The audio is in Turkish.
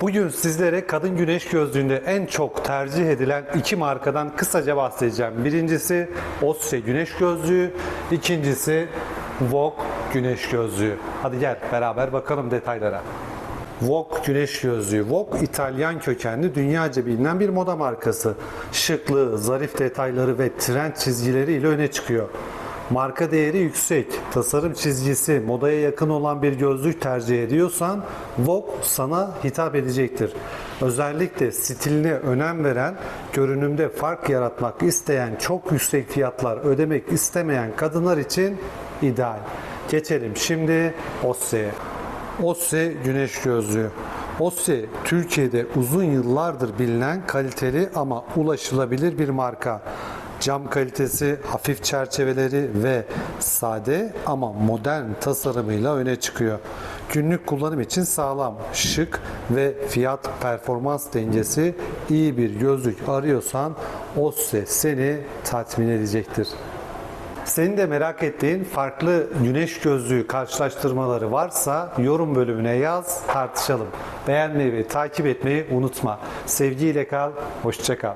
Bugün sizlere kadın güneş gözlüğünde en çok tercih edilen iki markadan kısaca bahsedeceğim. Birincisi Osce güneş gözlüğü, ikincisi Vogue güneş gözlüğü. Hadi gel beraber bakalım detaylara. Vogue güneş gözlüğü. Vogue İtalyan kökenli dünyaca bilinen bir moda markası. Şıklığı, zarif detayları ve trend çizgileriyle öne çıkıyor. Marka değeri yüksek, tasarım çizgisi, modaya yakın olan bir gözlük tercih ediyorsan Vogue sana hitap edecektir. Özellikle stiline önem veren, görünümde fark yaratmak isteyen, çok yüksek fiyatlar ödemek istemeyen kadınlar için ideal. Geçelim şimdi Osse'ye. Osse güneş gözlüğü. Osse Türkiye'de uzun yıllardır bilinen kaliteli ama ulaşılabilir bir marka. Cam kalitesi, hafif çerçeveleri ve sade ama modern tasarımıyla öne çıkıyor. Günlük kullanım için sağlam, şık ve fiyat performans dengesi iyi bir gözlük arıyorsan Osse seni tatmin edecektir. Senin de merak ettiğin farklı güneş gözlüğü karşılaştırmaları varsa yorum bölümüne yaz, tartışalım. Beğenmeyi ve takip etmeyi unutma. Sevgiyle kal, hoşça kal.